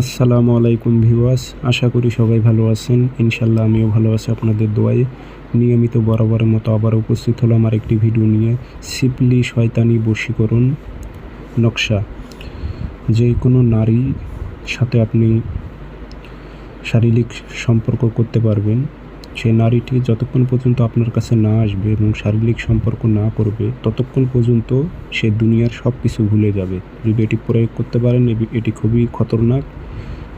আসসালামু আলাইকুম ভিউয়ার্স, আশা করি সবাই ভালো আছেন। ইনশাল্লাহ আমিও ভালো আছি আপনাদের দোয়ায়। নিয়মিত বরাবরের মতো আবার উপস্থিত হলো আমার একটি ভিডিও নিয়ে। সিপলি শয়তানি বশীকরণ নকশা। যে কোনো নারী সাথে আপনি শারীরিক সম্পর্ক করতে পারবেন। সেই নারীটি যতক্ষণ পর্যন্ত আপনার কাছে না আসবে এবং শারীরিক সম্পর্ক না করবে, ততক্ষণ পর্যন্ত সে দুনিয়ার সব কিছু ভুলে যাবে। যদি এটি প্রয়োগ করতে পারেন, এটি খুবই খতরনাক।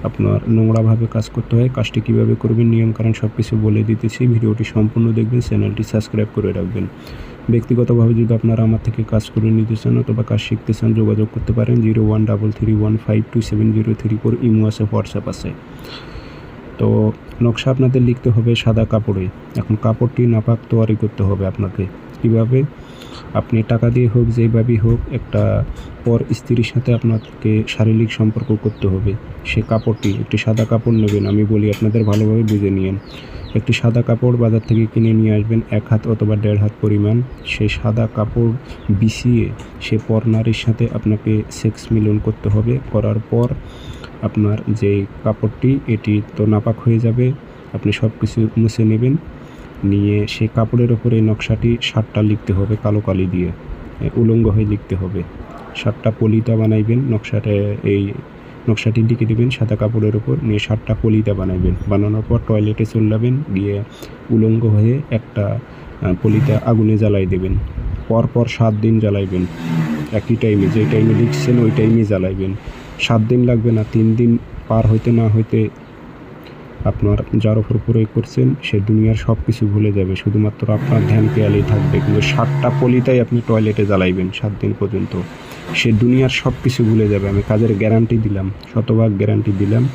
আপনার নোংরাভাবে কাজ করতে হয়, কাজটি কীভাবে করবেন, নিয়মকানুন সব কিছু বলে দিতেছি। ভিডিওটি সম্পূর্ণ দেখবেন, চ্যানেলটি সাবস্ক্রাইব করে রাখবেন। ব্যক্তিগতভাবে যদি আপনারা আমার থেকে কাজ করে নিতে চান অথবা কাজ শিখতে চান, যোগাযোগ করতে পারেন, zero one double three one five two seven zero three four, imo আছে, হোয়াটসঅ্যাপ আছে। তো নকশা আপনাদের লিখতে হবে সাদা কাপড়ে। এখন কাপড়টি নাপাক তৈরি করতে হবে আপনাকে। কীভাবে? আপনি টাকা দিয়ে হোক, যেভাবেই হোক, একটা পর স্ত্রীর সাথে আপনাকে শারীরিক সম্পর্ক করতে হবে। সে কাপড়টি, একটি সাদা কাপড় নেবেন, আমি বলি আপনাদের ভালোভাবে বুঝে নিয়েন। একটি সাদা কাপড় বাজার থেকে কিনে নিয়ে আসবেন, এক হাত অথবা দেড় হাত পরিমাণ। সেই সাদা কাপড় বিছিয়ে সে পর নারীর সাথে আপনাকে সেক্স মিলন করতে হবে। করার পর আপনার যে কাপড়টি, এটি তো নাপাক হয়ে যাবে। আপনি সব কিছু মুছে নেবেন। নিয়ে সে কাপড়ের ওপরে নকশাটি সাতটা লিখতে হবে কালো কালি দিয়ে। উলঙ্গ হয়ে লিখতে হবে। সাতটা পলিতা বানাইবেন, নকশাটা এই নকশাটি লিখে দেবেন, সাদা কাপড়ের উপর নিয়ে সাতটা পলিতা বানাবেন বানানোর পর টয়লেটে চলে যাবেন গিয়ে উলঙ্গ হয়ে একটা পলিতা আগুনে জ্বালাই দেবেন। পর পর সাত দিন জ্বালাইবেন। একই টাইমে, যে টাইমে লিখছেন, ওই টাইমে জ্বালাইবেন। সাত দিন লাগবে না, তিন দিন পার হইতে না হইতে আপনার যার ওপর প্রয়োগ করছেন, সে দুনিয়ার সব কিছু ভুলে যাবে। শুধুমাত্র আপনার ধ্যান পেয়ালেই থাকবে? কিন্তু সাতটা পলিতাই আপনি টয়লেটে জ্বালাইবেন সাত দিন পর্যন্ত। সে দুনিয়ার সব কিছু ভুলে যাবে। আমি কাজের গ্যারান্টি দিলাম, শতভাগ গ্যারান্টি দিলাম।